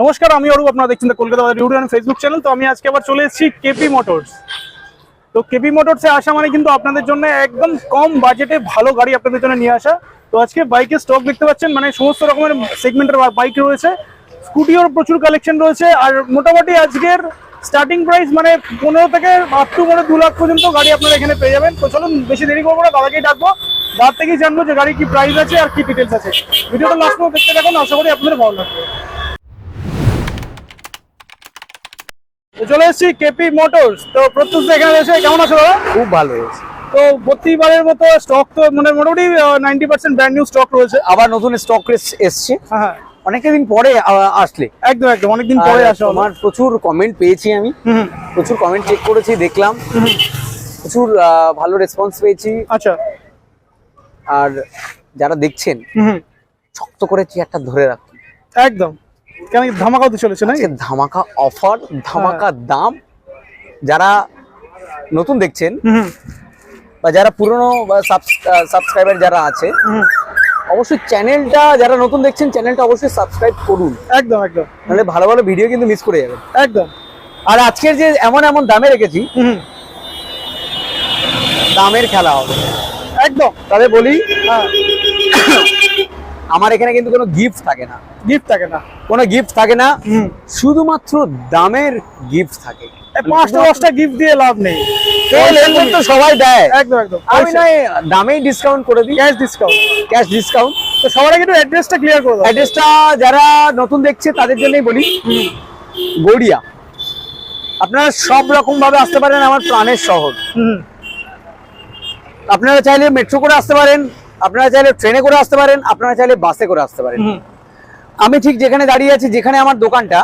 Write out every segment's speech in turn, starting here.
নমস্কার, আমি অরূপ, আপনারা দেখছেন কলকাতা ইউটিউব ফেসবুক চ্যানেল তো আমি আজকে আবার চলে এসেছি কেপি মোটরস তো কেপি মোটরসে আসা মানে কিন্তু আপনাদের জন্য একদম কম বাজেটে ভালো গাড়ি আপনাদের জন্য নিয়ে আসা। তো আজকে বাইকের স্টক দেখতে পাচ্ছেন মানে সমস্ত রকমের সেগমেন্টের বাইক রয়েছে। স্কুটিওর প্রচুর কালেকশন রয়েছে, আর মোটামুটি আজকের স্টার্টিং প্রাইস মানে পনেরো থেকে আপ টু মানে দু লাখ পর্যন্ত গাড়ি আপনারা এখানে পেয়ে যাবেন। তো চলুন, বেশি দেরি করব না, দাদাকেই ডাকবো। দাদার থেকেই জানব যে গাড়ির কি প্রাইস আছে আর কি ডিটেলস আছে। ভিডিওটা লাস্ট পর্যন্ত দেখতে থাকুন, আশা করি আপনাদের ভালো লাগবে। চলে এসেছি কেপি মোটরস তো প্রত্যুষ এখানে রয়েছে কেমন আছো দাদা? খুব ভালো হয়েছে। তো প্রতিবারের মতো স্টক তো মানে মোটামুটি ninety percent brand new stock রয়েছে। আবার নতুন স্টক এসছে। হ্যাঁ হ্যাঁ। অনেকটা দিন পরে আসলে। একদম একদম অনেকদিন পরে আর আমার প্রচুর কমেন্ট পেয়েছি আমি। প্রচুর কমেন্ট চেক করেছি দেখলাম। প্রচুর ভালো রেসপন্স পেয়েছি। আচ্ছা। আর যারা দেখছেন শক্ত করে চেয়ারটা ধরে রাখুন। একদম। কেন কি ধামাকা হতে চলেছে না ধামাকা অফার ধামাকা দাম। যারা নতুন দেখছেন বা যারা পুরনো সাবস্ক্রাইবার যারা আছে অবশ্যই চ্যানেলটা যারা নতুন দেখছেন চ্যানেলটা অবশ্যই সাবস্ক্রাইব করুন। একদম একদম। নাহলে ভালো ভালো ভিডিও কিন্তু মিস করে যাবেন। একদম। আর আজকের যে এমন এমন দামে রেখেছি দামের খেলা হবে। একদম। তাহলে বলি হ্যাঁ। আমার এখানে কিন্তু কোনো গিফট থাকে না। গিফট থাকে না। কোনো গিফট থাকে না। শুধুমাত্র দামের গিফট থাকে। পাঁচটা দশটা গিফট দিয়ে লাভ নেই। তেল তো সবাই দেয়। একদম একদম। আমি দামেই ডিসকাউন্ট করে দিই। ক্যাশ ডিসকাউন্ট ক্যাশ ডিসকাউন্ট তো সবার আগে একটু অ্যাড্রেসটা ক্লিয়ার করে অ্যাড্রেসটা যারা নতুন দেখছে তাদের জন্যই বলি। গড়িয়া। আপনারা সব রকম ভাবে আসতে পারেন আমার প্রাণের শহর। আপনারা চাইলে মেট্রো করে আসতে পারেন। আপনারা চাইলে ট্রেনে করে আসতে পারেন আপনারা চাইলে বাসে করে আসতে পারেন। আমি ঠিক যেখানে দাঁড়িয়ে আছি যেখানে আমার দোকানটা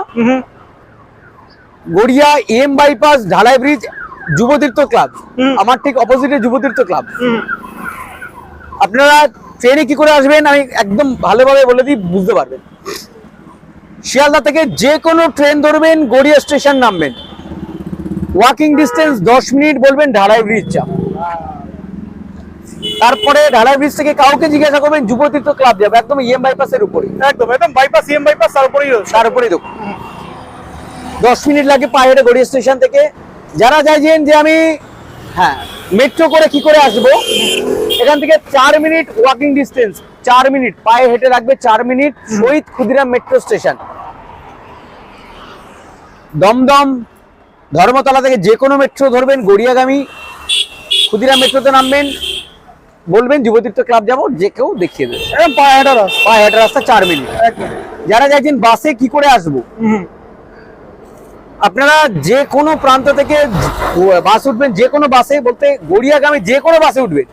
Garia M bypass Dhalai bridge Jubatirtha club. আমার ঠিক অপোজিটে যুবতীর্থ ক্লাব। আপনারা ট্রেনে কি করে আসবেন আমি একদম ভালোভাবে বলে দিই বুঝতে পারবেন। শিয়ালদা থেকে যে কোনো ট্রেন ধরবেন গড়িয়া স্টেশন নামবেন। ওয়াকিং ডিস্টেন্স দশ মিনিট বলবেন ঢালাই ব্রিজ চাপ তারপরে ঢালাই ব্রিজ থেকে কাউকে জিজ্ঞাসা করবেন যুবতীর্থ ক্লাব যাবে একদম ইএম বাইপাসের উপরে একদম একদম বাইপাস সিএম বাইপাস তার উপরেই তার উপরেই দেখুন। দশ মিনিট লাগে পায়ে হেঁটে গড়িয়া স্টেশন থেকে। যারা চাইছেন যে আমি হ্যাঁ মেট্রো করে কি করে আসব এখান থেকে চার মিনিট ওয়াকিং ডিস্টেন্স চার মিনিট পায়ে হেঁটে রাখবে চার minute Shahid Kshudiram metro station Dumdum Dharmatala থেকে যে কোনো মেট্রো ধরবেন গড়িয়াগামী ক্ষুদিরাম মেট্রোতে নামবেন। বলবেন যুবতীর্থ ক্লাব যাব যে কেউ দেখিয়ে দেবে। পায়ে হাঁটা রাস্তা। পায়ে হেঁটে রাস্তা চার মিনিট। যারা চাইছেন বাসে কি করে আসব? আপনারা যে কোনো প্রান্ত থেকে বাস উঠবেন যে কোনো বাসে বলতে গড়িয়াগামী যে কোনো বাসে উঠবেন।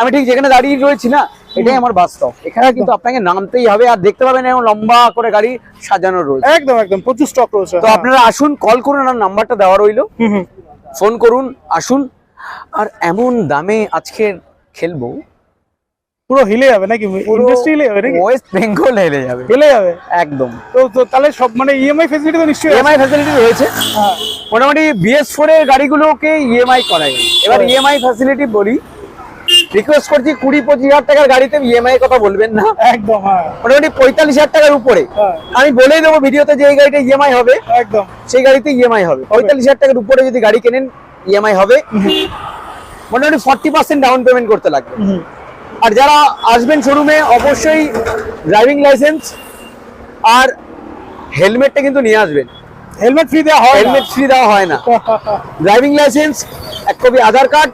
আমি ঠিক যেখানে দাঁড়িয়ে রয়েছি না এটাই আমার বাস স্টপ এখানে কিন্তু আপনাকে নামতেই হবে আর দেখতে পাবেন এরকম লম্বা করে গাড়ি সাজানো রয়েছে। একদম একদম প্রচুর স্টক রয়েছে। তো আপনারা আসুন কল করুন আর নাম্বারটা দেওয়া রইল। ফোন করুন আসুন। আর এমন দামে আজকে খেলব। পুরো হিলে যাবে নাকি? ইন্ডাস্ট্রি হিলে যাবে নাকি? ওয়েস্ট বেঙ্গল হেলে যাবে। হিলে যাবে? একদম। তো তো তাহলে সব মানে ইএমআই ফেসিলিটি তো নিশ্চয়ই। ইএমআই ফ্যাসিলিটি রয়েছে। হ্যাঁ। মোটামুটি বিএস ফোর এর গাড়িগুলোকে ইএমআই করায় এবার ইএমআই ফ্যাসিলিটি বলি। রিকোয়েস্ট করছি কুড়ি পঁচিশ হাজার টাকার গাড়িতে ইএমআই কথা বলবেন না। একদম হ্যাঁ। মোটামুটি পঁয়তাল্লিশ হাজার টাকার উপরে। হ্যাঁ। আমি বলেই দেবো ভিডিওতে যে এই গাড়িটা ইএমআই হবে। একদম। সেই গাড়িতে ইএমআই হবে। পঁয়তাল্লিশ হাজার টাকার উপরে যদি গাড়ি কেনেন ইএমআই হবে। মোটামুটি ফর্টি পার্সেন্ট ডাউন পেমেন্ট করতে লাগবে। আর যারা আসবেন শোরুমে অবশ্যই ড্রাইভিং লাইসেন্স আর হেলমেটটা কিন্তু নিয়ে আসবেন। হেলমেট ফ্রি দেওয়া হয় হেলমেট ফ্রি দেওয়া হয় না। ড্রাইভিং লাইসেন্স এক কপি আধার কার্ড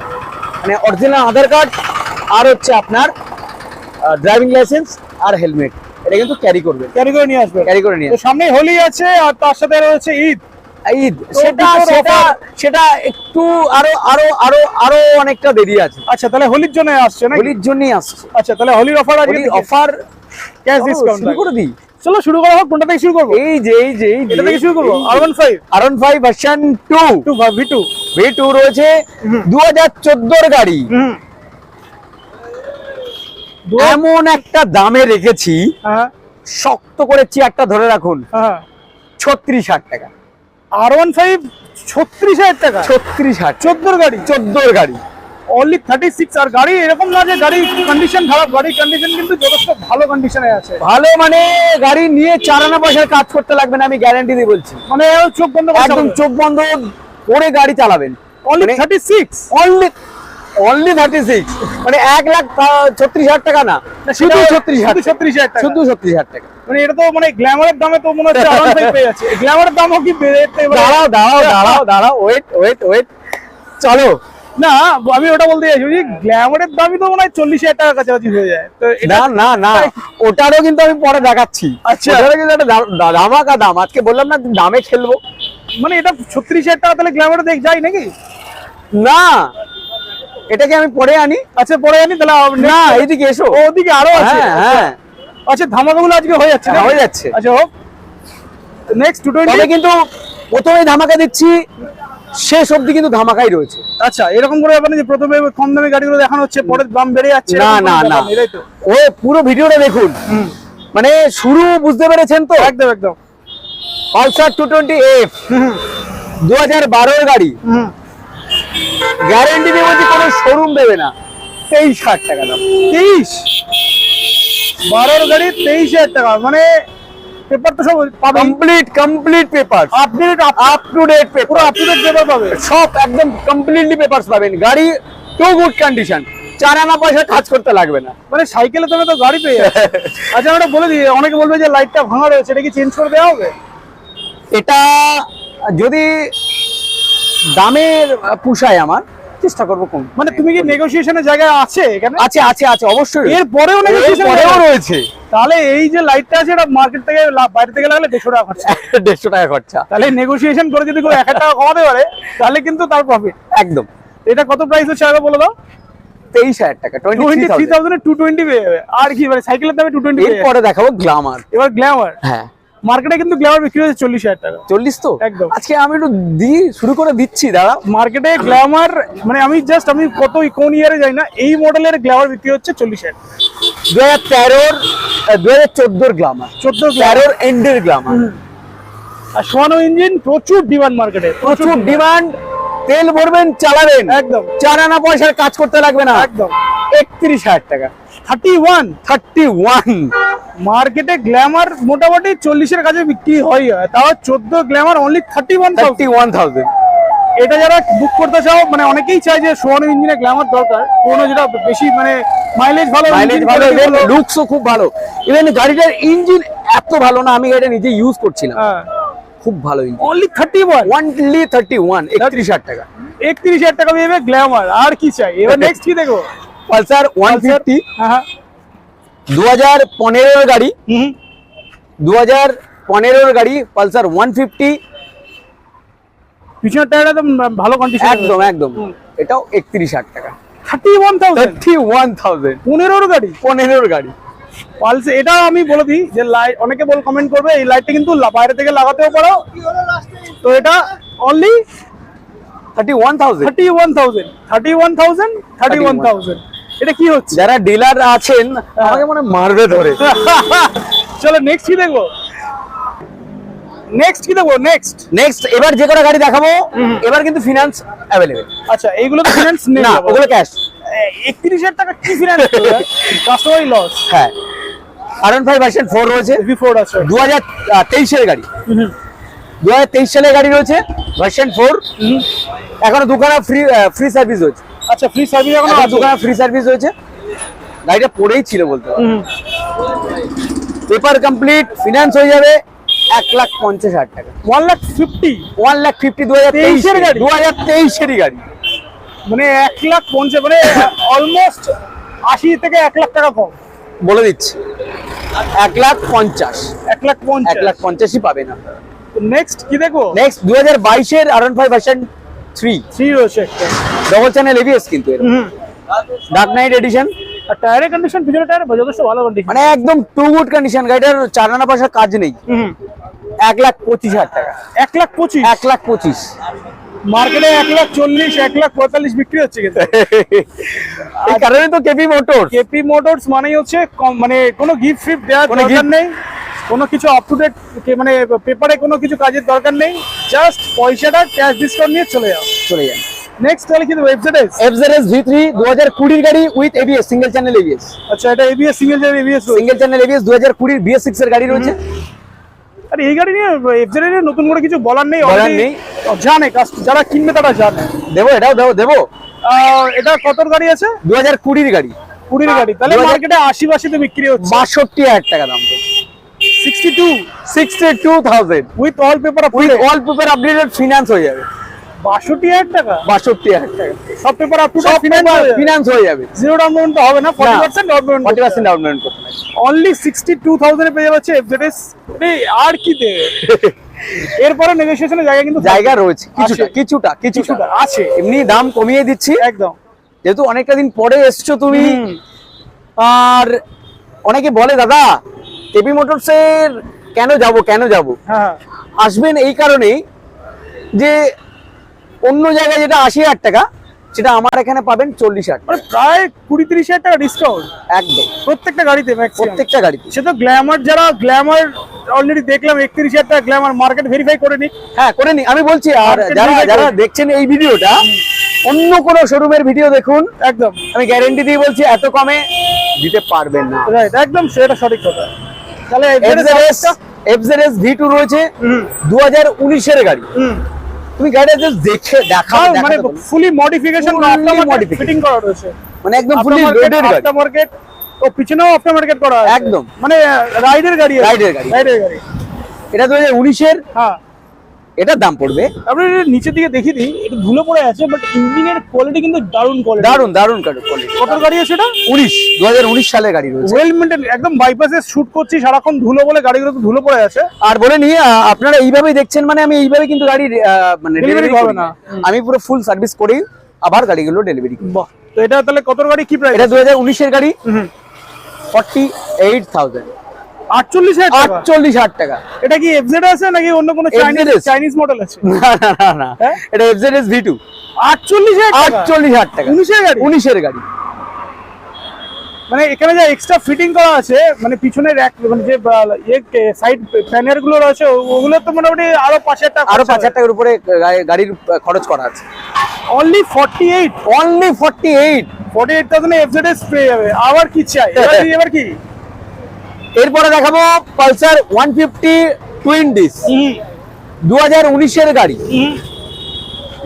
মানে অরিজিনাল আধার কার্ড আর হচ্ছে আপনার ড্রাইভিং লাইসেন্স আর হেলমেট এটা কিন্তু ক্যারি করবেন। ক্যারি করে নিয়ে আসবে ক্যারি করে নিয়ে তো সামনেই হোলি আছে আর তার সাথে রয়েছে ঈদ। সেটা একটু আরও আরও আরও আরও অনেকটা দেরি আছে। আচ্ছা তাহলে হোলির জন্য আসছে না হোলির জন্যই আসছে। আচ্ছা তাহলে হোলির অফার আছে অফার ক্যাশ ডিসকাউন্ট শুরু করে দিই। চলো শুরু করা হোক কোনটা থেকে শুরু করব? এই যে এই যে এটা থেকে শুরু করব? R one five আরন five version two two V two V two রয়েছে। দু হাজার চোদ্দোর গাড়ি। হুম। এমন একটা দামে রেখেছি। হ্যাঁ। শক্ত করে চেয়ারটা ধরে রাখুন। হ্যাঁ। ছত্রিশ হাজার টাকা। আর ওয়ান ফাইভ ছত্রিশ হাজার টাকা। ছত্রিশ হাজার। চোদ্দোর গাড়ি। চোদ্দোর গাড়ি। অনলি থার্টি সিক্স আর গাড়ি এরকম না যে গাড়ি কন্ডিশন খারাপ গাড়ির কন্ডিশন কিন্তু যথেষ্ট ভালো কন্ডিশনে আছে। ভালো মানে গাড়ি নিয়ে চারানা পয়সার কাজ করতে লাগবে না আমি গ্যারান্টি দিয়ে বলছি। মানে চোখ বন্ধ একদম চোখ বন্ধ করে গাড়ি চালাবেন। Only thirty six only only thirty six মানে এক লাখ ছত্রিশ হাজার টাকা না। শুধু ছত্রিশ হাজার টাকা। ছত্রিশ হাজার টাকা। শুধু ছত্রিশ হাজার টাকা। মানে এটা তো মানে গ্ল্যামারের দামে তো মনে হচ্ছে পেয়ে যাচ্ছে। গ্ল্যামারের দামও কি বেড়ে এবারে- দাঁড়াও দাঁড়াও দাঁড়াও দাঁড়াও ওয়েট ওয়েট ওয়েট চলো। না আমি ওটা বলতে চাইছি যে গ্ল্যামারের দামই তো মনে হয় চল্লিশ হাজার টাকার কাছাকাছি হয়ে যায়। তো না না না। ওটারও কিন্তু আমি পরে দেখাচ্ছি। আচ্ছা। ওটারও কিন্তু একটা ধামাকা দাম। আজকে বললাম না দামে খেলব। মানে এটা ছত্রিশ হাজার টাকা তাহলে গ্ল্যামারে দেখ যাই নাকি? না। এটাকে আমি পরে আনি। আচ্ছা পরে আনি তাহলে না এইদিকে এসো। ওদিকে আরও আছে। হ্যাঁ হ্যাঁ। আচ্ছা ধামাকাগুলো আজকে হয়ে যাচ্ছে হ্যাঁ, হয়ে যাচ্ছে। আচ্ছা হোক। নেক্সট টু টোয়েন্টি কিন্তু প্রথমেই ধামাকা দিচ্ছি শেষ অবধি কিন্তু ধামাকাই রয়েছে। আচ্ছা এরকম করে ব্যাপার যে প্রথমে কম দামি গাড়িগুলো দেখানো হচ্ছে পরে দাম বেড়ে যাচ্ছে না না না। ও পুরো ভিডিওটা দেখুন। মানে শুরু বুঝতে পেরেছেন তো? একদম একদম। পালসার টু টোয়েন্টি এফ দু হাজার গাড়ি। গ্যারেন্টি দিয়ে বলছি কোনো শোরুম দেবে না। তেইশ হাজার টাকা দাম। তেইশ? বারোর গাড়ি তেইশ হাজার টাকা। মানে পেপার তো সব পাবে complete complete paper update up to date পুরো আপ টু ডেট পেপার পাবে। সব একদম কমপ্লিটলি পেপারস পাবেন। গাড়ি টু গুড কন্ডিশন চার আনা পয়সা কাজ করতে লাগবে না। মানে সাইকেলে তুমি তো গাড়ি পেয়ে আচ্ছা আমরা বলে দিই অনেকে বলবে যে লাইটটা ভাঙা রয়েছে এটা কি চেঞ্জ করে দেওয়া হবে? এটা যদি দামের পুষায় আমার। চেষ্টা করব কম। মানে তুমি কি নেগোসিয়েশনের জায়গায় আছে এখানে? আছে আছে আছে অবশ্যই এর পরেও পরেও রয়েছে। তাহলে এই যে লাইটটা আছে এটা মার্কেট থেকে বাইরে থেকে লাগলে দেড়শো টাকা খরচা। দেড়শো টাকা খরচা। তাহলে নেগোসিয়েশন করে যদি কেউ এক হাজার টাকা কমাতে পারে তাহলে কিন্তু তার প্রফিট একদম। এটা কত প্রাইস হচ্ছে আগে বলে দাও? তেইশ হাজার টাকা twenty three thousand two twenty পেয়ে যাবে। আর কি মানে সাইকেলের দামে টু টোয়েন্টি এরপরে দেখাবো গ্লামার এবার গ্ল্যামার হ্যাঁ। মার্কেটে কিন্তু গ্ল্যামার বিক্রি হচ্ছে চল্লিশ হাজার টাকা। চল্লিশ তো? একদম। আজকে আমি একটু দি শুরু করে দিচ্ছি দাঁড়া। মার্কেটে গ্ল্যামার মানে আমি জাস্ট আমি কত কোন ইয়ারে যাই না এই মডেলের গ্ল্যামার বিক্রি হচ্ছে চল্লিশ হাজার দু হাজার তেরোর দু হাজার চোদ্দোর গ্লামার চোদ্দ তেরোর এন্ডের গ্লামার আর সোয়ানো ইঞ্জিন প্রচুর ডিমান্ড মার্কেটে প্রচুর ডিমান্ড তেল ভরবেন চালাবেন। একদম। চার আনা পয়সার কাজ করতে লাগবে না। একদম। একত্রিশ হাজার টাকা। Thirty one thirty one. মার্কেটে গ্ল্যামার মোটামুটি চল্লিশের কাছে বিক্রি হয়। তাও চোদ্দ glamour only thirty one thirty one thousand. এটা যারা বুক করতে চাও মানে অনেকেই চায় যে সোয়ানো ইঞ্জিনে গ্ল্যামার দরকার। কোনো যেটা বেশি মানে মাইলেজ ভালো মাইলেজ ভালো লুকসও খুব ভালো। ইভেন গাড়িটার ইঞ্জিন এত ভালো না আমি এটা নিজে ইউজ করছিলাম। হ্যাঁ। খুব ভালো engine only thirty one only thirty one একত্রিশ হাজার টাকা। একত্রিশ হাজার টাকা পেয়ে গ্ল্যামার আর কি চাই? এবার নেক্সট কি দেখো পালসার ওয়ান ফিফটি হ্যাঁ হ্যাঁ। দু হাজার পনেরোর গাড়ি। হুম দু হাজার পনেরোর গাড়ি পালসার ওয়ান ফিফটি। পিছনের টায়ার একদম ভালো কন্ডিশন একদম একদম। এটাও একত্রিশ হাজার টাকা। Thirty one thousand thirty one thousand পনেরোর গাড়ি? পনেরোর গাড়ি। পালসে এটা আমি বলে দিই যে লাইট অনেকে বল কমেন্ট করবে এই লাইটটা কিন্তু বাইরে থেকে লাগাতেও পারো। তো এটা only thirty one thousand thirty one thousand thirty one thousand thirty one thousand এটা কি হচ্ছে? যারা ডিলার আছেন আমাকে মনে মারবে ধরে। চলো নেক্সট কি দেখব? নেক্সট কি দেখব? নেক্সট নেক্সট এবার যে কটা গাড়ি দেখাবো এবার কিন্তু ফিনান্স অ্যাভেলেবেল আচ্ছা এইগুলো তো ফিনান্স নেই না ওগুলো ক্যাশ একত্রিশ হাজার টাকা কি ফিনান্স কাস্টমারই লস হ্যাঁ। R one five version four রয়েছে। ভি ফোর আছে। দু হাজার তেইশের গাড়ি। দু হাজার তেইশ সালের গাড়ি রয়েছে ভার্সন ফোর। এখনও দোকানে ফ্রি ফ্রি সার্ভিস রয়েছে। আচ্ছা ফ্রি সার্ভিস এখন দোকানে ফ্রি সার্ভিস রয়েছে। গাড়িটা পড়েই ছিল বলতে পেপার কমপ্লিট ফিনান্স হয়ে যাবে এক লাখ পঞ্চাশ হাজার টাকা। One lakh fifty? One lakh fifty দু হাজার তেইশের গাড়ি? দু হাজার তেইশেরই গাড়ি। মানে এক লাখ পঞ্চাশ মানে অলমোস্ট আশি থেকে এক লাখ টাকা কম। বলে দিচ্ছি। এক লাখ পঞ্চাশ। এক লাখ এক পঞ্চাশ লাখ পঞ্চাশই পাবে না নেক্সট কি দেখো নেক্সট দু হাজার বাইশের R five version three three রয়েছে একটা ডবল চ্যানেল এবিএস কিন্তু হুম। ডার্ক নাইট এডিশন আর টায়ারের কন্ডিশন পিছনে টায়ার যথেষ্ট ভালো কন্ডিশন মানে একদম টু গুড কন্ডিশন গাড়িটার চার আনা কাজ নেই। এক লাখ পঁচিশ হাজার টাকা। এক লাখ পঁচিশ? এক লাখ পঁচিশ। মার্কেটে এক লাখ চল্লিশ এক লাখ পঁয়তাল্লিশ বিক্রি হচ্ছে কিন্তু। এই কারণে তো কেপি মোটর কেপি মোটরস মানেই হচ্ছে মানে কোনো গিফট ফিফট দেওয়ার দরকার নেই। কোনো কিছু আপ টু ডেট মানে পেপারে কোনো কিছু কাজের দরকার নেই জাস্ট পয়সাটা ক্যাশ ডিসকাউন্ট নিয়ে চলে যাও। চলে যান। নেক্সট তাহলে কি দেবো? এফজেডএস এফজেডএস ভি থ্রি দু হাজার কুড়ির গাড়ি with ABS single channel ABS আচ্ছা এটা ABS single gen ABS single channel ABS দু হাজার কুড়ির বিএস সিক্স এর গাড়ি রয়েছে। আরে এই গাড়ি নিয়ে এফজেড নিয়ে নতুন করে কিছু বলার নেই বলার নেই। জানে কাস্ট- যারা কিনবে তারা জানে। দেবো এটাও দেবো দেবো। এটা কত গাড়ি আছে? দু হাজার কুড়ির গাড়ি। কুড়ির গাড়ি। তাহলে 2000 মার্কেটে আশি বাশিতে বিক্রি হচ্ছে। বাষট্টি হাজার টাকা দাম। With all paper with all paper updated finance হয়ে যাবে। বাষট্টি হাজার টাকা? বাষট্টি হাজার টাকা। সব paper up to finance finance হয়ে যাবে। জিরো ডাউন পেমেন্ট তো হবে না ফর্টি না। Percent down payment forty percent down payment করতে হবে। অনলি সিক্সটি টু পেয়ে যাচ্ছে এফজেডএস আর কি দেবে? এরপরে নেগোসিয়েশনের জায়গা কিন্তু জায়গা রয়েছে। কিছুটা কিছুটা কিছুটা। আছে। এমনি দাম কমিয়ে দিচ্ছি। একদম। যেহেতু অনেকটা দিন পরে এসছো তুমি। আর অনেকে বলে দাদা কেপি মোটরসের কেন যাব কেন যাব? হ্যাঁ। আসবেন এই কারণেই যে অন্য জায়গায় যেটা আশি হাজার টাকা সেটা আমার এখানে পাবেন চল্লিশ হাজার। মানে প্রায় কুড়ি তিরিশ হাজার টাকা ডিসকাউন্ট একদম। প্রত্যেকটা গাড়িতে প্রত্যেকটা গাড়িতে। সে তো গ্ল্যামার যারা গ্ল্যামার অলরেডি দেখলাম একত্রিশ হাজার টাকা গ্ল্যামার মার্কেট ভেরিফাই করে নি হ্যাঁ করে নি আমি বলছি আর যারা যারা দেখছেন এই ভিডিওটা অন্য কোনো শোরুমের ভিডিও দেখুন। একদম। আমি গ্যারেন্টি দিয়ে বলছি এত কমে দিতে পারবেন না। একদম সেটা সঠিক কথা। তাহলে এফজেডএস এফজেডএস ভি টু রয়েছে। হুম। দু গাড়ি। তুমি গাড়িটা জাস্ট দেখে দেখাও মানে ফুলি মডিফিকেশন ফিটিং করা রয়েছে। মানে একদম ফুলি লোডেড গাড়ি। আফটারমার্কেট ও পিছনেও আফটারমার্কেট করা আছে। একদম। মানে রাইডের গাড়ি এর গাড়ি। রাইডের গাড়ি। এটা দু হাজার উনিশের। হ্যাঁ। এটার দাম পড়বে। আপনি নিচের দিকে দেখিয়ে দিই একটু ধুলো পড়ে আছে বাট ইঞ্জিনের কোয়ালিটি কিন্তু দারুণ কোয়ালিটি দারুণ দারুণ কোয়ালিটি কত গাড়ি আছে এটা? উনিশ দু হাজার উনিশ সালের গাড়ি রয়েছে। ওয়েল মেনটেন একদম বাইপাসে শুট করছি সারাক্ষণ ধুলো বলে গাড়িগুলো তো ধুলো পড়ে আছে। আর বলে নিয়ে আপনারা এইভাবেই দেখছেন মানে আমি এইভাবে কিন্তু গাড়ি মানে ডেলিভারি করবে করি না। আমি পুরো ফুল সার্ভিস করেই আবার গাড়িগুলো ডেলিভারি করি। বাহ তো এটা তাহলে কত গাড়ি কি প্রাইস এটা দু হাজার উনিশের গাড়ি ফর্টি এইট থাউজেন্ড আটচল্লিশ আটচল্লিশ হাজার টাকা। এটা কি এফজেড আছে নাকি অন্য কোনো চাইনিজ মডেল আছে? না না না না। হ্যাঁ? এটা ভি টু আটচল্লিশ হাজার টাকা? আটচল্লিশ হাজার টাকা। উনিশের গাড়ি? উনিশের গাড়ি। মানে এখানে যা এক্সট্রা ফিটিং করা আছে মানে মানে যে সাইড প্যানেলগুলো রয়েছে ওগুলো তো মোটামুটি আরও পাঁচ হাজার টাকা আরও পাঁচ হাজার টাকার উপরে গাড়ির খরচ করা আছে। Only forty eight only forty eight forty eight thousand FZS পেয়ে যাবে। আবার কি চাই? এবার কি? এরপরে দেখাবো Pulsar one fifty twin disc দু হাজার উনিশের গাড়ি।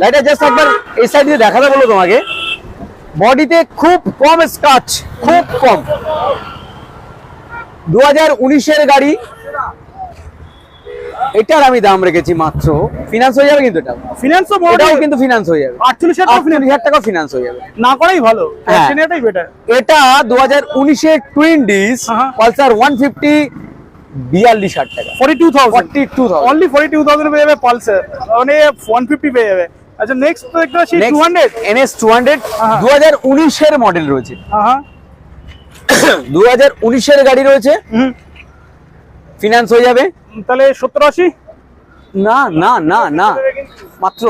গাড়িটা জাস্ট একবার এই সাইড দিয়ে দেখাতে বলো তোমাকে। বডিতে খুব কম স্কাচ খুব কম। দু হাজার উনিশের গাড়ি এটার আমি দাম রেখেছি মাত্র। ফিনান্স হয়ে যাবে কিন্তু এটা ফিনান্স এটাও কিন্তু ফিনান্স হয়ে যাবে। আটচল্লিশ হাজার টাকা ফিনান্স হয়ে যাবে। না করাই ভালো। হ্যাঁ। এটা দু হাজার উনিশের twin disc Pulsar one fifty বিয়াল্লিশ হাজার টাকা। Forty two thousand forty two thousand only forty two thousand পেয়ে যাবে পালসার মানে ওয়ান ফিফটি পেয়ে যাবে। আচ্ছা নেক্সট তো দেখতে পাচ্ছি two hundred NS two hundred. দু হাজার উনিশের মডেল রয়েছে। হ্যাঁ দু হাজার উনিশের গাড়ি রয়েছে। হুম। ফিনান্স হয়ে যাবে। তাহলে সত্তর আশি? না না না না। মাত্র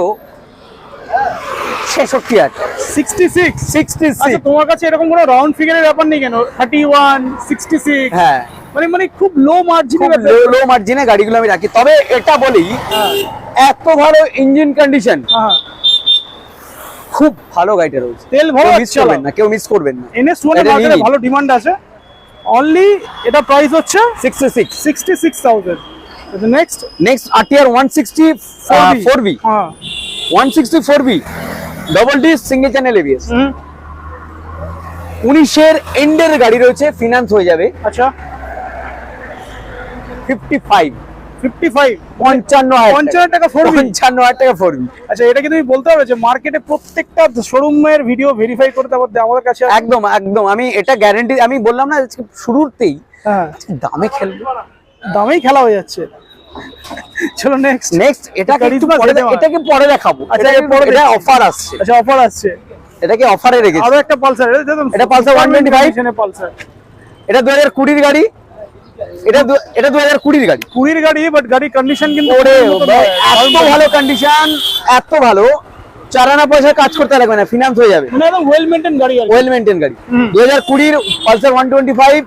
ছেষট্টি হাজার সিক্সটি সিক্স সিক্সটি আচ্ছা তোমার কাছে এরকম কোনো রাউন্ড ফিগারের ব্যাপার নেই কেন? থার্টি ওয়ান সিক্সটি সিক্স হ্যাঁ। মানে মানে খুব লো মার্জিনে লো লো মার্জিনে গাড়িগুলো আমি রাখি। তবে এটা বলি এত ভালো ইঞ্জিন কন্ডিশন হ্যাঁ খুব ভালো গাড়িটা রয়েছে। তেল ভালো মিস করবেন না কেউ মিস করবেন না। NS one. ভালো ডিমান্ড আছে। অনলি এটা প্রাইস হচ্ছে sixty six sixty next next RTR হ্যাঁ double D single channel ABS উনিশের এন্ডের গাড়ি রয়েছে ফিনান্স হয়ে যাবে। আচ্ছা। ফিফটি ফাইভ আচ্ছা এটা কি তুমি বলতে হবে যে মার্কেটে প্রত্যেকটা শোরুমের ভিডিও ভেরিফাই করতে আমাদের কাছে একদম একদম। আমি এটা গ্যারান্টি আমি বললাম না শুরুতেই হ্যাঁ। দামে খেলব। দামেই খেলা হয়ে যাচ্ছে। চলো নেক্সট নেক্সট এটাকে এটাকে পরে দেখাবো। আচ্ছা, এটা অফার আসছে। আচ্ছা অফার আসছে। এটাকে অফারে রেখেছি। আরও একটা পালসার এটা Pulsar 125? পালসার এটা দু হাজার কুড়ির গাড়ি। এটা এটা দু হাজার কুড়ির গাড়ি। কুড়ির গাড়ি বাট গাড়ি কন্ডিশন কিন্তু। এত ভালো কন্ডিশন এত ভালো। চারানা পয়সা কাজ করতে লাগবে না ফিনান্স হয়ে যাবে। ওয়েল মেনটেন গাড়ি ওয়েল মেনটেন গাড়ি। দু হাজার কুড়ির পালসার ওয়ান টোয়েন্টি ফাইভ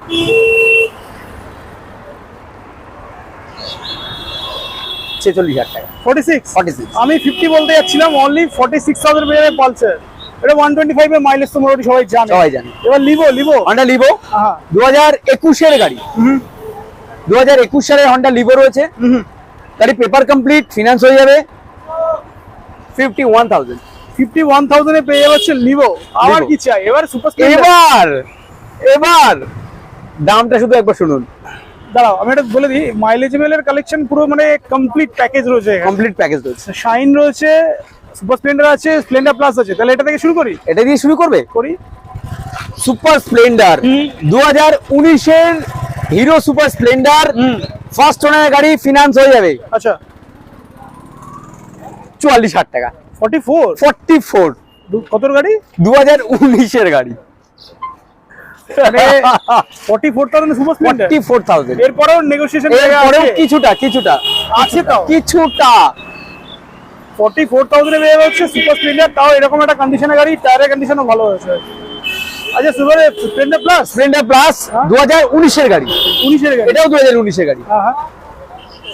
ছেচল্লিশ হাজার টাকা। ফর্টি সিক্স ফর্টি সিক্স আমি ফিফটি বলতে যাচ্ছিলাম অনলি ফর্টি সিক্স থাউজেন্ড পেয়ে পালসার এটা ওয়ান টোয়েন্টি ফাইভ এর মাইলেজ তো মোটামুটি সবাই জানে। সবাই জানে। এবার লিভো লিভো হন্ডা লিভো দু হাজার একুশের গাড়ি। দু হাজার একুশ সালের হন্ডা লিভো রয়েছে। গাড়ি পেপার কমপ্লিট ফিনান্স হয়ে যাবে। Fifty one thousand fifty one থাউজেন্ডে পেয়ে যাচ্ছে লিভো আবার কি চাই? এবার সুপার এবার! এবার! দামটা শুধু একবার শুনুন। দাঁড়াও আমি এটা বলে দিই মাইলেজেবলের কালেকশন পুরো মানে কমপ্লিট প্যাকেজ রয়েছে কমপ্লিট প্যাকেজ রয়েছে। শাইন রয়েছে সুপার স্প্লেন্ডার আছে স্প্লেন্ডার প্লাস আছে। তাহলে এটা থেকে শুরু করি? এটা দিয়ে শুরু করবে? করি। সুপার স্প্লেন্ডার দু হাজার উনিশের Hero Super Splendor first owner গাড়ি ফিনান্স হয়ে যাবে। আচ্ছা। চুয়াল্লিশ হাজার টাকা। ফর্টি ফোর ফর্টি ফোর কতর গাড়ি? দু হাজার উনিশের গাড়ি। মানে কিছুটা কিছুটা। আছে তাও কিছুটা। ফর্টি ফোর থাউজেন্ডে পেয়ে যাচ্ছে সুপার স্প্লেন্ডার তাও এরকম একটা কন্ডিশনের গাড়ি টায়ারের কন্ডিশনও ভালো হয়েছে। আচ্ছা super Splendor plus Splendor plus 2019 এর গাড়ি। 19 এর গাড়ি। এটাও 2019 এর গাড়ি। হ্যাঁ, হ্যাঁ।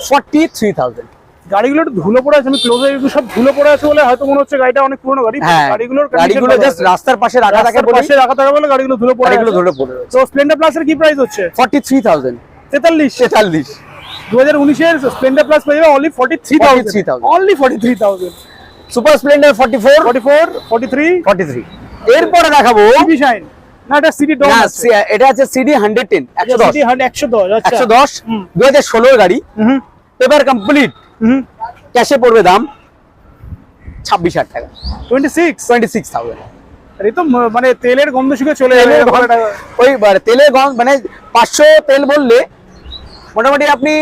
43000 গাড়িগুলো একটু ধুলো পড়ে আছে আমি ক্লোজে একটু সব ধুলো পড়ে আছে বলে হয়তো মনে হচ্ছে গাড়িটা অনেক পুরনো গাড়ি হ্যাঁ, গাড়িগুলোর গাড়িগুলো জাস্ট রাস্তার পাশে রাখা থাকে বলে পাশে রাখা থাকে বলে গাড়িগুলো ধুলো পড়ে গাড়িগুলো ধুলো পড়ে তো স্প্লেন্ডার প্লাসের কি প্রাইস হচ্ছে? 43000 43 43 2019 এর স্প্লেন্ডার প্লাস পেয়ে যাবে অনলি 43000 অনলি 43000 সুপার স্প্লেন্ডার 44 44 43 43 এরপরে দেখাবো। টিভি শাইন না এটা সিটি ডন না এটা আছে সিডি আচ্ছা। গাড়ি। পেপার কমপ্লিট ক্যাশে পড়বে দাম টাকা। তো মানে তেলের গন্ধ শুকে চলে যাবে ওই মানে তেলের গন্ধ মানে পাঁচশো তেল বললে মোটামুটি আপনি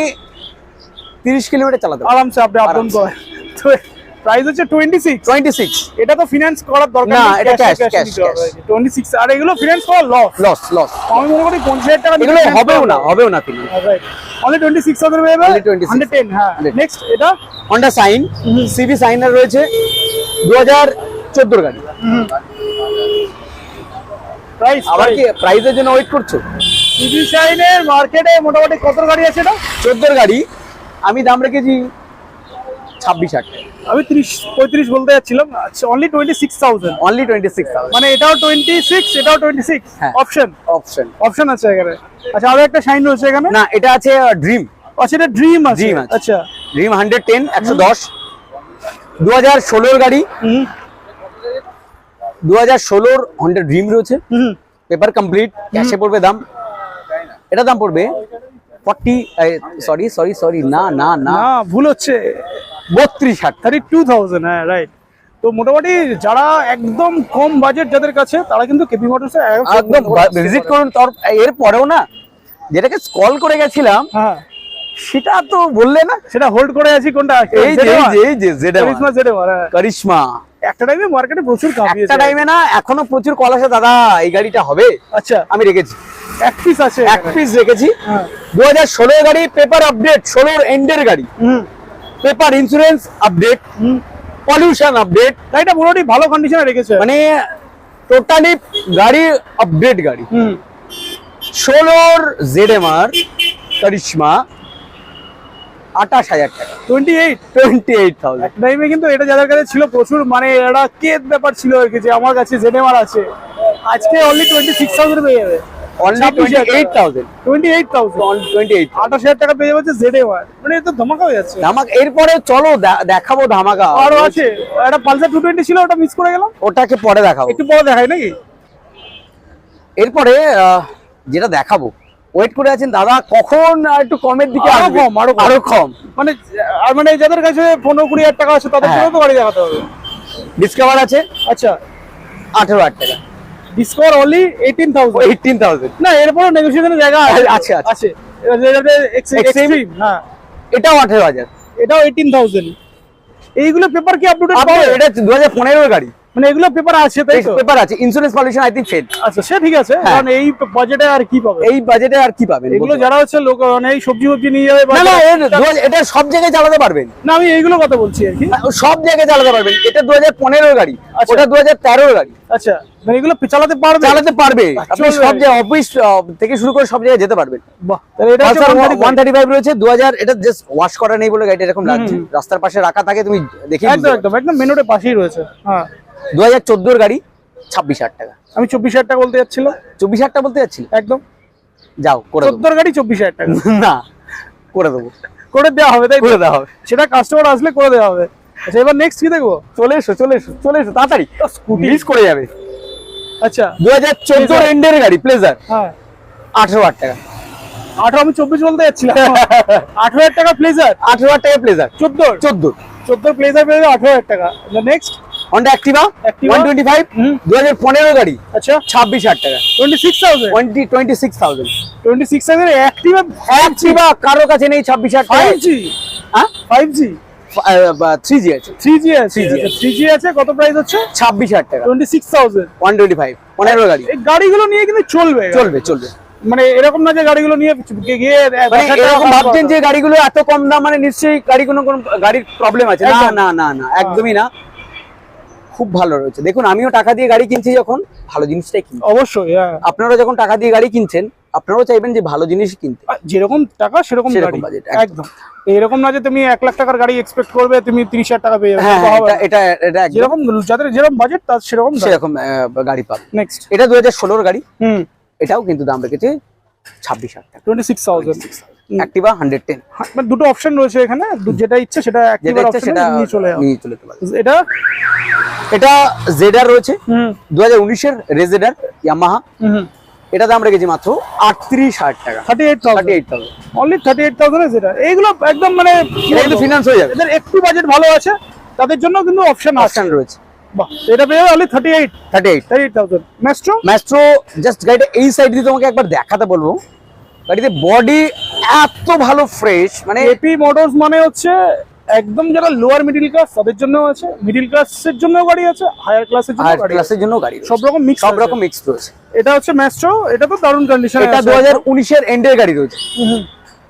তিরিশ কিলোমিটার চালাতে আরামসে আপনি আপন তো প্রাইস হচ্ছে টোয়েন্টি সিক্স টোয়েন্টি সিক্স এটা তো ফিনান্স করার দরকার না, এটা cash, টোয়েন্টি সিক্স আর এগুলো ফিনান্স করার লস লস লস আমি মনে করি পঞ্চাশ হাজার টাকা এগুলো হবেও না হবেও না অনলি টোয়েন্টি সিক্স হাজার পেয়ে Only 26 হান্ড্রেড টেন হ্যাঁ। নেক্সট এটা? হন্ডা সাইন সিবি সাইনার রয়েছে দু হাজার চোদ্দোর গাড়ি। প্রাইস আবার কি প্রাইজের জন্য ওয়েট করছ? সিভি শাইনের মার্কেটে মোটামুটি কত গাড়ি আছে এটা? চোদ্দোর গাড়ি আমি দাম রেখেছি ছাব্বিশ হাজার টাকা। আমি ত্রিশ পঁয়ত্রিশ বলতে যাচ্ছিলাম আচ্ছা only twenty six thousand only twenty six মানে এটাও টোয়েন্টি সিক্স এটাও twenty six. Option option option আছে এখানে। আচ্ছা আরও একটা শাইন রয়েছে এখানে? না এটা আছে ড্রিম আচ্ছা এটা ড্রিম আছে। আচ্ছা। ড্রিম হান্ড্রেড টেন একশো দশ। দু হাজার ষোলোর গাড়ি। হুম। দু হাজার ষোলোর হন্ডা ড্রিম রয়েছে। হুম। পেপার কমপ্লিট ক্যাশে পড়বে দাম। এটা দাম পড়বে ফর্টি সরি সরি সরি না না। না ভুল হচ্ছে। বত্রিশ হাজার থার্টি টু থাউজেন্ড হ্যাঁ রাইট তো মোটামুটি যারা একদম কম বাজেট যাদের কাছে তারা কিন্তু কেপি মোটরসে একদম ভিজিট করুন তোর এর পরেও না যেটাকে স্কল করে গেছিলাম হ্যাঁ। সেটা তো বললে না। সেটা হোল্ড করে আছি কোনটা? এই যে এই যে যে কারিশমা জেডে হ্যাঁ। কারিশমা একটা টাইমে মার্কেটে প্রচুর কাঁপিয়েছে একটা টাইমে না এখনও প্রচুর কল আসে দাদা এই গাড়িটা হবে? আচ্ছা। আমি রেখেছি। এক পিস আছে। এক পিস রেখেছি। হ্যাঁ। দু হাজার ষোলোর গাড়ি পেপার আপডেট ষোলোর এন্ডের গাড়ি। হুম। Paper insurance update pollution update. গাড়িটা মোটামুটি ভালো কন্ডিশনে রেখেছে। মানে টোটালি গাড়ি আপডেট গাড়ি। ষোলোর জেড এম আর কারিশমা আঠাশ হাজার টাকা। Twenty eight twenty eight thousand টাইমে কিন্তু এটা যাদের কাছে ছিল প্রচুর মানে একটা কেদ ব্যাপার ছিল আর কি যে আমার কাছে জেনেমার আছে। আজকে অনলি টোয়েন্টি সিক্স থাউজেন্ড পেয়ে যাবে। Only twenty eight thousand twenty eight thousand twenty eight আঠাশ হাজার টাকা পেয়ে যাচ্ছে মানে ধমাকা হয়ে যাচ্ছে। ধামাক এরপরে চলো দেখাবো ধামাকা। আরও আছে। একটা পালসার টু টোয়েন্টি ছিল ওটা মিস করে গেলাম। ওটাকে পরে দেখাবো। একটু পরে দেখাই নাকি? এরপরে যেটা দেখাবো। ওয়েট করে আছেন দাদা কখন আর একটু কমের দিকে আরও কম, আরও আরও কম। মানে আর মানে যাদের কাছে পনেরো কুড়ি হাজার টাকা আছে তাদের হ্যাঁ। জন্য তো গাড়ি দেখাতে হবে। ডিসকাভার আছে? আচ্ছা। আঠেরো হাজার টাকা। Discover only eighteen thousand eighteen thousand না এরপরও নেগোসিয়েশনের জায়গা আছে। আছে, হ্যাঁ। এটাও আঠেরো হাজার। এটাও এইটিন থাউজেন্ড এইগুলো পেপার কি আপডেট হবে? এটা দু হাজার পনেরো গাড়ি। মানে এগুলো পেপার আছে তাই তো? পেপার আছে insurance pollution I think fed আচ্ছা সে ঠিক আছে হ্যাঁ। কারণ এই বাজেটে আর কি পাবে? এই বাজেটে আর কি পাবেন এগুলো যারা হচ্ছে লোক মানে এই সবজি ফবজি নিয়ে যাবে না না এর এটা সব জায়গায় চালাতে পারবেন। না আমি এইগুলো কথা বলছি আর কি। সব জায়গায় চালাতে পারবেন। এটা দু হাজার পনেরোর গাড়ি আচ্ছা। ওটা দু হাজার তেরোর গাড়ি। আচ্ছা মানে এগুলো চালাতে পারবে? চালাতে পারবে। আপনি সব জায়গায় অফিস থেকে শুরু করে সব জায়গায় যেতে পারবেন। বাহ তাহলে এটা হচ্ছে ওয়ান থার্টি ফাইভ রয়েছে দু হাজার এটা জাস্ট ওয়াশ করা নেই বলে গাড়িটা এরকম লাগছে। রাস্তার পাশে রাখা থাকে তুমি দেখে একদম একদম একদম মেনুটে পাশেই রয়েছে। হ্যাঁ। দু হাজার চোদ্দোর গাড়ি ছাব্বিশ হাজার টাকা। আমি চব্বিশ হাজার টাকা বলতে যাচ্ছিলাম। চব্বিশ হাজার টাকা বলতে যাচ্ছিল? একদম। যাও করে চোদ্দোর গাড়ি চব্বিশ হাজার টাকা। না করে দেবো। করে দেওয়া হবে তাই করে দেওয়া হবে। সেটা কাস্টমার আসলে করে দেওয়া হবে। আচ্ছা এবার নেক্সট কি দেখব? চলে এসো চলে এসো চলে এসো তাড়াতাড়ি। স্কুটি মিস করে যাবে। আচ্ছা। দু হাজার চোদ্দোর এন্ডের গাড়ি প্লেজার হ্যাঁ। আঠারো হাজার টাকা। আঠারো আমি চব্বিশ বলতে যাচ্ছিলাম। আঠারো হাজার টাকা প্লেজার আঠারো হাজার টাকা প্লেজার চোদ্দ চোদ্দ চোদ্দ প্লেজার পেয়ে আঠারো হাজার টাকা। Next Honda Activa Activa? One twenty five হুম। দু হাজার পনেরো গাড়ি। আচ্ছা। ছাব্বিশ হাজার টাকা। Twenty six thousand twenty twenty six thousand twenty six thousand Activa Activa কারও কাছে নেই ছাব্বিশ হাজার ফাইভ টাকা জি হ্যাঁ? ফাইভ জি থ্রি জি আছে। থ্রি আছে। 3G আছে। থ্রি জি আছে। কত প্রাইস হচ্ছে? ছাব্বিশ হাজার টাকা। Twenty six thousand one twenty five পনেরো গাড়ি। এই গাড়িগুলো নিয়ে কিন্তু চলবে। চলবে চলবে। মানে এরকম না যে গাড়িগুলো নিয়ে গিয়ে মানে এরকম ভাবছেন যে গাড়িগুলো এত কম দাম মানে নিশ্চয়ই গাড়ি কোনো কোনো গাড়ির প্রবলেম আছে। না না না না একদমই না। খুব ভালো রয়েছে। দেখুন আমিও টাকা দিয়ে গাড়ি কিনছি যখন ভালো জিনিসটাই কিনি অবশ্যই হ্যাঁ। আপনারা যখন টাকা দিয়ে গাড়ি কিনছেন আপনারাও চাইবেন যে ভালো জিনিস কিনতে। যেরকম টাকা সেরকম budget, একদম। এরকম না যে তুমি এক লাখ টাকার গাড়ি এক্সপেক্ট করবে তুমি তিরিশ হাজার টাকা পেয়ে যাবে। হ্যাঁ হবে এটা এটা যেরকম যাদের যেরকম বাজেট তার সেরকম সেরকম গাড়ি পাবে। নেক্সট এটা দু হাজার ষোলোর গাড়ি। হুম। এটাও কিন্তু দাম রেখেছে ছাব্বিশ হাজার টাকা। Twenty six thousand Activa hundred ten মানে দুটো অপশন রয়েছে এখানে। যেটা ইচ্ছে সেটা যেটা অ্যাক্টিভার অপশন নিয়ে চলে নিয়ে চলে যেতে এটা? এটা জেডার রয়েছে। হুম। দু হাজার উনিশের রেজেডার ইয়ামাহা এটা দাম রেখেছি মাত্র আটত্রিশ হাজার টাকা। Thirty eight thirty thousand eight thousand only thirty eight thousand যেটা এইগুলো একদম মানে এটা ফিনান্স হয়ে যাবে এদের একটু বাজেট ভালো আছে। তাদের জন্য কিন্তু অপশন অপশন রয়েছে। বাহ এটা পেয়ে অনলি ম্যাস্ট্রো ম্যাস্ট্রো জাস্ট গাড়িটা এই সাইড দিয়ে তোমাকে একবার দেখাতে বলব। গাড়িতে বডি এত ভালো ফ্রেশ মানে এপি মোটরস মানে হচ্ছে একদম যারা লোয়ার মিডিল ক্লাস তাদের জন্য আছে। মিডিল ক্লাসের জন্য গাড়ি আছে হায়ার ক্লাসের জন্য হায়ার ক্লাসের জন্য গাড়ি সব রকম মিক্স সব রকম মিক্স রয়েছে। এটা হচ্ছে ম্যাস্ট্রো এটা তো দারুণ কন্ডিশন এটা দু হাজার উনিশের এন্ডের গাড়ি রয়েছে।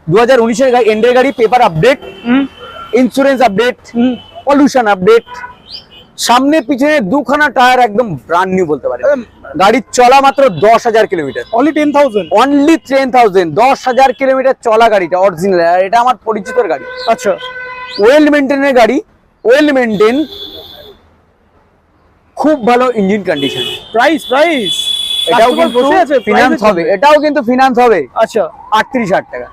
দু হাজার উনিশের এন্ডের গাড়ি paper update insurance update pollution update সামনে পিছনে দুখানা টায়ার একদম ব্রান্ড নিউ বলতে পারে গাড়ির চলা মাত্র দশ হাজার kilometre only ten thousand only ten thousand দশ হাজার কিলোমিটার চলা গাড়িটা অরিজিনাল এটা আমার পরিচিতর গাড়ি। আচ্ছা। ওয়েল মেনটেনের গাড়ি। ওয়েল মেনটেন খুব ভালো ইঞ্জিন কন্ডিশন প্রাইস প্রাইস এটাও কিন্তু ফিনান্স হবে। এটাও কিন্তু ফিনান্স হবে। আচ্ছা। আটত্রিশ হাজার টাকা।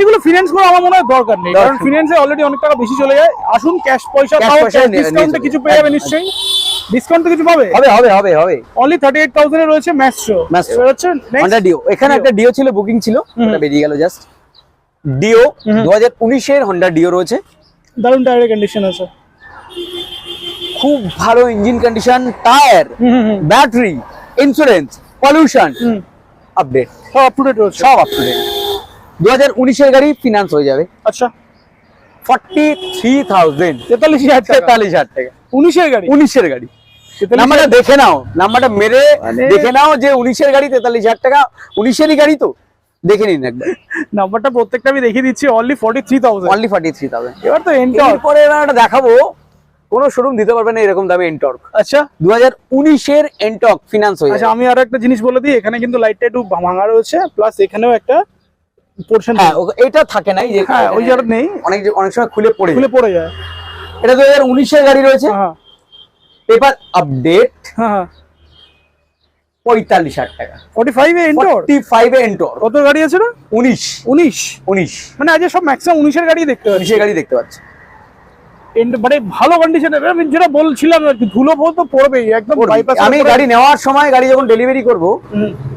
এগুলো ফিনান্স করে আমার মনে হয় দরকার নেই কারণ ফিনান্সে অলরেডি অনেক টাকা বেশি চলে যায়। আসুন ক্যাশ পয়সা পাও ডিসকাউন্টে কিছু পেয়ে যাবে নিশ্চয়ই। ডিসকাউন্ট কিছু পাবে? হবে হবে হবে হবে। অনলি রয়েছে ম্যাস্ট্রো Maestro। হচ্ছে হন্ডা ডিও এখানে একটা ডিও ছিল বুকিং ছিল। ওটা বেরিয়ে গেল জাস্ট ডিও হন্ডা ডিও রয়েছে। দারুণ টায়ারের কন্ডিশন আছে। খুব ভালো engine condition tyre battery insurance pollution update সব আপ টু ডেট সব আপ টু ডেট দু হাজার উনিশের গাড়ি ফিনান্স হয়ে যাবে। আচ্ছা। ফর্টি থ্রি থাউজেন্ড তেতাল্লিশ হাজার টাকা। তেতাল্লিশ হাজার টাকা। উনিশের গাড়ি? উনিশের গাড়ি। নাম্বারটা দেখে নাও। নাম্বারটা মেরে মানে- দেখে নাও যে উনিশের গাড়ি তেতাল্লিশ হাজার টাকা। উনিশেরই গাড়ি তো। দেখে নিন একবার। নাম্বারটা প্রত্যেকটা আমি দেখিয়ে দিচ্ছি only forty three thousand only forty three thousand এবার তো এন্টর এরপরে এবার দেখাবো কোনো শোরুম দিতে পারবে না এরকম দামে এনটর্ক আচ্ছা। দু হাজার উনিশের এনটক ফিনান্স হয়ে আচ্ছা আমি আরও একটা জিনিস বলে দিই এখানে কিন্তু লাইটটা একটু ভাঙা রয়েছে প্লাস এখানেও একটা পোর্শন হ্যাঁ এটা থাকে যে হ্যাঁ ওই জায়গা নেই। অনেক অনেক সময় খুলে পড়ে খুলে পড়ে যায়। এটা গাড়ি রয়েছে। হ্যাঁ পেপার আপডেট হ্যাঁ পঁয়তাল্লিশ হাজার টাকা। ফোর্টি ফাইভে ফাইভে এন্টর কত গাড়ি আছে না উনিশ। উনিশ? উনিশ। মানে আজ সব ম্যাক্সিমাম উনিশের গাড়ি দেখতে পাচ্ছি। উনিশের গাড়ি দেখতে পাচ্ছি। মানে ভালো কন্ডিশনের আমি যেটা বলছিলাম আর কি ধুলো ফোল তো পড়বেই একদম আমি গাড়ি নেওয়ার সময় গাড়ি যখন ডেলিভারি করব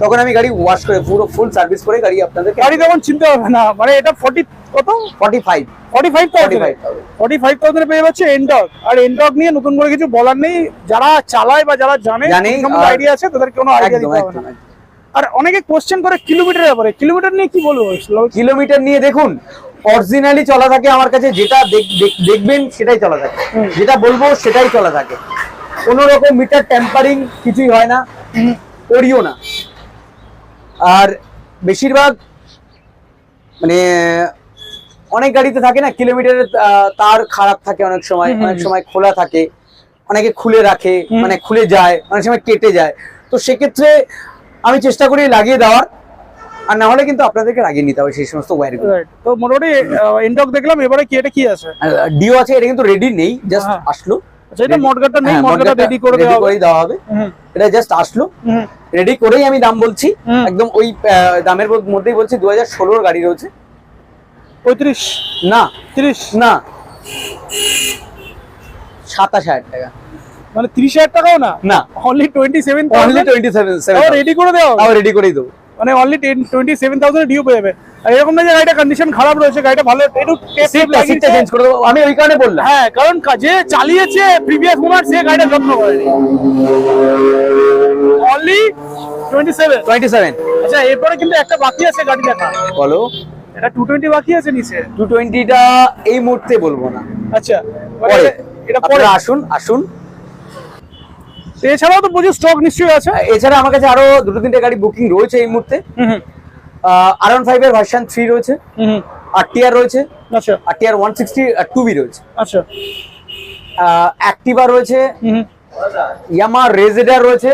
তখন আমি গাড়ি ওয়াশ করে পুরো ফুল সার্ভিস করে গাড়ি আপনাদেরকে গাড়ি তখন চিনতে হবে না। মানে এটা ফর্টি কত? Forty five forty five thousand 45,000 forty five thousand পেয়ে যাচ্ছে এনটক আর এনটক নিয়ে নতুন করে কিছু বলার নেই। যারা চালায় বা যারা জানে আইডিয়া আছে? তাদের কোনো আইডিয়া একদম দিতে হবে না। আর অনেকে কোশ্চেন করে ব্যাপারে? কিলোমিটার নিয়ে কি বলব? কিলোমিটার নিয়ে দেখুন অরিজিনালি চলা থাকে আমার কাছে যেটা দেখ- দেখ- দেখবেন সেটাই চলা থাকে। যেটা বলব সেটাই চলা থাকে। কোনো রকম মিটার টেম্পারিং কিছুই হয় না করিও না। আর বেশিরভাগ মানে অনেক গাড়িতে থাকে না কিলোমিটারের তার খারাপ থাকে অনেক সময় অনেক সময় খোলা থাকে অনেকে খুলে রাখে মানে খুলে যায় অনেক সময় কেটে যায়। তো সেক্ষেত্রে আমি চেষ্টা করি লাগিয়ে দেওয়ার। আর না হলে কিন্তু আপনাদেরকে লাগিয়ে নিতে হবে সেই সমস্ত তো মোটামুটি দেখলাম এবারে কি এটা কি আছে? ডিও আছে এটা কিন্তু রেডি নেই জাস্ট। আসলো। নেই রেডি করে দেওয়া হবে। দেওয়া হবে। এটা জাস্ট আসলো। রেডি করেই আমি দাম বলছি। একদম ওই দামের মধ্যেই বলছি গাড়ি রয়েছে। পঁয়ত্রিশ? না। তিরিশ? না। সাতাশ হাজার টাকা। মানে তিরিশ হাজার টাকাও না? না। অনলি রেডি করে হবে? রেডি করেই দেবো। মানে only twenty seven thousand due পেয়ে যাবে। এরকম না যে গাড়িটা কন্ডিশন খারাপ রয়েছে গাড়িটা ভালো একটু। চেঞ্জ করে দেবো। আমি ওই কারণে বললাম। হ্যাঁ কারণ যে চালিয়েছে প্রিভিয়াস ওনার সে গাড়িটা যত্ন করেনি। Only twenty seven twenty seven আচ্ছা এরপরে কিন্তু একটা বাকি আছে গাড়ি দেখা। বলো। এটা টু টোয়েন্টি বাকি আছে নিচে? টু টোয়েন্টিটা এই মুহূর্তে বলব না। আচ্ছা এটা পরে। আসুন আসুন। এছাড়াও তো প্রচুর স্টক নিশ্চয়ই আছে। এছাড়া আমার কাছে আরও দুটো তিনটে গাড়ি বুকিং রয়েছে এই মুহূর্তে। আর ওয়ান ফাইভ এর ভার্সন থ্রি রয়েছে। আর টিআর রয়েছে। আচ্ছা। R TR one sixty R two B রয়েছে। আচ্ছা। অ্যাক্টিভা রয়েছে। ইয়ামা রেজেডার রয়েছে।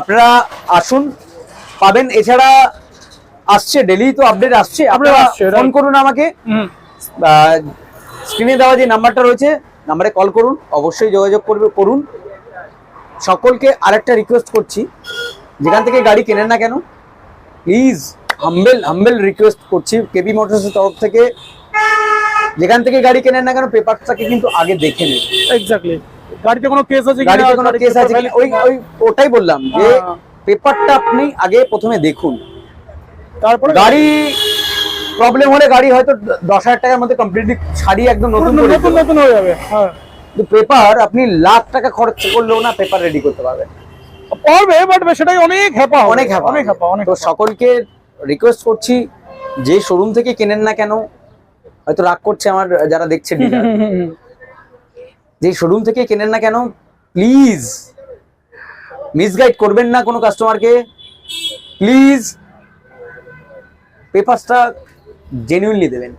আপনারা আসুন পাবেন। এছাড়া আসছে ডেলি তো আপডেট আসছে। আপনারা ফোন করুন আমাকে। হুম। স্ক্রিনে দেওয়া যে নাম্বারটা রয়েছে নাম্বারে কল করুন অবশ্যই যোগাযোগ করবে করুন। সকলকে আরেকটা রিকোয়েস্ট করছি। যেখান থেকে গাড়ি কেনেন না কেন প্লিজ হাম্বেল হাম্বেল রিকোয়েস্ট করছি কেবি মোটরসের তরফ থেকে। যেখান থেকে গাড়ি কেনেন না কেন পেপারটাকে কিন্তু আগে দেখে নেন। এক্স্যাক্টলি গাড়িতে কোনো কেস আছে গাড়িতে কোনো কেস আছে কিনা, ওই ওই ওটাই বললাম যে হ্যাঁ। পেপারটা আপনি আগে প্রথমে দেখুন। তারপরে গাড়ি প্রবলেম হলে গাড়ি হয়তো দশ হাজার টাকার মধ্যে কমপ্লিটলি ছাড়িয়ে একদম নতুন নতুন নতুন হয়ে যাবে হ্যাঁ। পেপার আপনি লাখ টাকা খরচ করলেও না পেপার রেডি করতে পারবেন। পারবে বাট সেটাই অনেক হ্যাপা অনেক হ্যাপা অনেক হ্যাপা অনেক তো সকলকে রিকোয়েস্ট করছি যে শোরুম থেকে কেনেন না কেন হয়তো রাগ করছে আমার যারা দেখছে। যে শোরুম থেকে কেনেন না কেন প্লিজ মিসগাইড করবেন না কোনো কাস্টমারকে প্লিজ পেপারসটা জেনুইনলি দেবেন।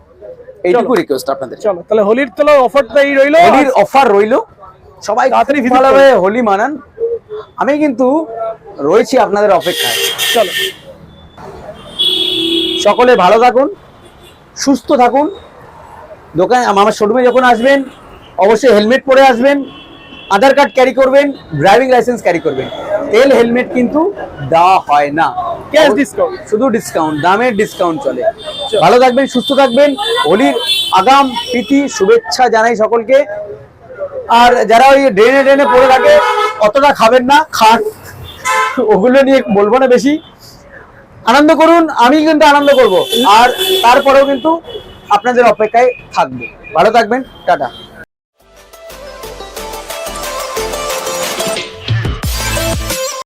এইটুকু রিকোয়েস্ট আপনাদের। চলো তাহলে হোলির তাহলে অফারটা এই রইল। হোলির অফার রইল। সবাই তাড়াতাড়ি ভালোভাবে হোলি মানান। আমি কিন্তু রয়েছি আপনাদের অপেক্ষায়। চলো। সকলে ভালো থাকুন সুস্থ থাকুন। দোকান আমার শোরুমে যখন আসবেন অবশ্যই হেলমেট পরে আসবেন। আধার কার্ড ক্যারি করবেন ড্রাইভিং লাইসেন্স ক্যারি করবেন। তেল হেলমেট কিন্তু দেওয়া হয় না। ক্যাশ ডিসকাউন্ট শুধু ডিসকাউন্ট দামের ডিসকাউন্ট চলে। ভালো থাকবেন সুস্থ থাকবেন। হোলির আগাম প্রীতি শুভেচ্ছা জানাই সকলকে। আর যারা ওই ড্রেনে ড্রেনে পড়ে থাকে অতটা খাবেন না খান। ওগুলো নিয়ে বলব না বেশি। আনন্দ করুন আমি কিন্তু আনন্দ করব। আর তারপরেও কিন্তু আপনাদের অপেক্ষায় থাকবে। ভালো থাকবেন টাটা।